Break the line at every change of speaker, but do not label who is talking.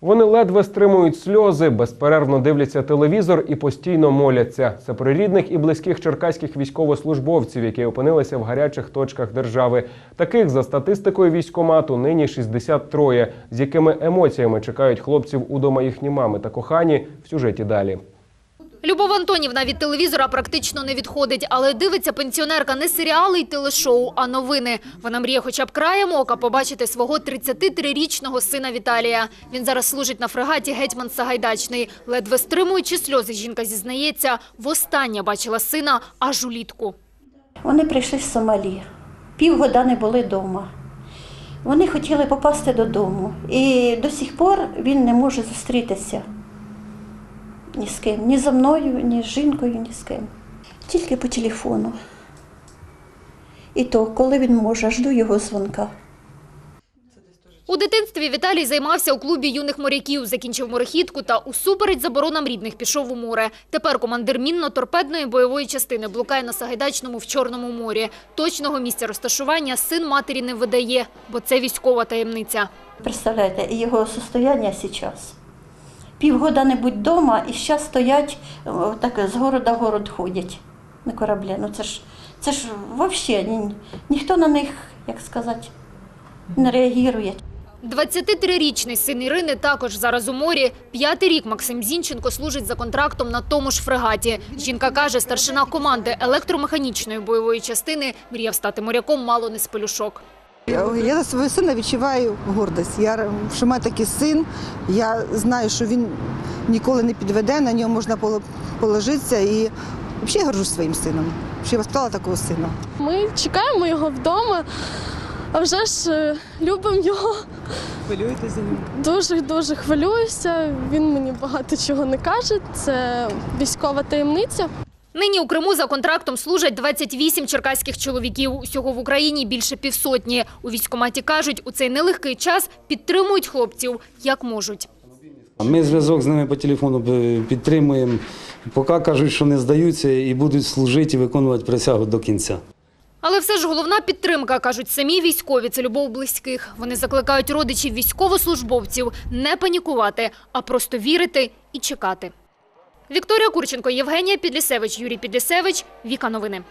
Вони ледве стримують сльози, безперервно дивляться телевізор і постійно моляться. Це про рідних і близьких черкаських військовослужбовців, які опинилися в гарячих точках держави. Таких за статистикою військомату нині 63, з якими емоціями чекають хлопців удома їхні мами та кохані в сюжеті далі.
Любов Антонівна від телевізора практично не відходить, але дивиться пенсіонерка не серіали й телешоу, а новини. Вона мріє хоча б краєм ока побачити свого 33-річного сина Віталія. Він зараз служить на фрегаті «Гетьман Сагайдачний». Ледве стримуючи сльози, жінка зізнається, востаннє бачила сина аж улітку.
Вони прийшли з Сомалі, півгода не були вдома. Вони хотіли попасти додому. І до сих пор він не може зустрітися ні з ким, ні зі мною, ні з жінкою, ні з ким. Тільки по телефону. І то, коли він може, жду його дзвонка.
У дитинстві Віталій займався у клубі юних моряків, закінчив морехідку та усупереч заборонам рідних пішов у море. Тепер командир мінно-торпедної бойової частини блукає на Сагайдачному в Чорному морі. Точного місця розташування син матері не видає, бо це військова таємниця.
Представляєте, його состояння зараз. Півгода не будь вдома, і зараз стоять, так з города в город ходять на кораблі. Ну це ж, це ж взагалі ні, ніхто на них, як сказати, не реагує.
23-річний син Ірини також зараз у морі. П'ятий рік Максим Зінченко служить за контрактом на тому ж фрегаті. Жінка каже, старшина команди електромеханічної бойової частини мріяв стати моряком мало не з пелюшок.
Я за свого сина відчуваю гордість. Я що в мене такий син. Я знаю, що він ніколи не підведе, на нього можна поло- положитися. І взагалі я горжусь своїм сином. Що я воспитала такого сина.
Ми чекаємо його вдома, а вже ж е, любимо його.
Хвилюєтеся за ним?
Дуже дуже хвилююся. Він мені багато чого не каже. Це військова таємниця.
Нині у Криму за контрактом служать 28 черкаських чоловіків. Усього в Україні більше півсотні. У військкоматі кажуть, у цей нелегкий час підтримують хлопців як можуть.
Ми зв'язок з ними по телефону е, підтримуємо. Поки кажуть, що не здаються і будуть служити і виконувати присягу до кінця.
Але все ж головна підтримка, кажуть самі військові, це любов близьких. Вони закликають родичів військовослужбовців не панікувати, а просто вірити і чекати. Вікторія Курченко, Євгенія Підлісевич, Юрій Підлісевич. Віка новини.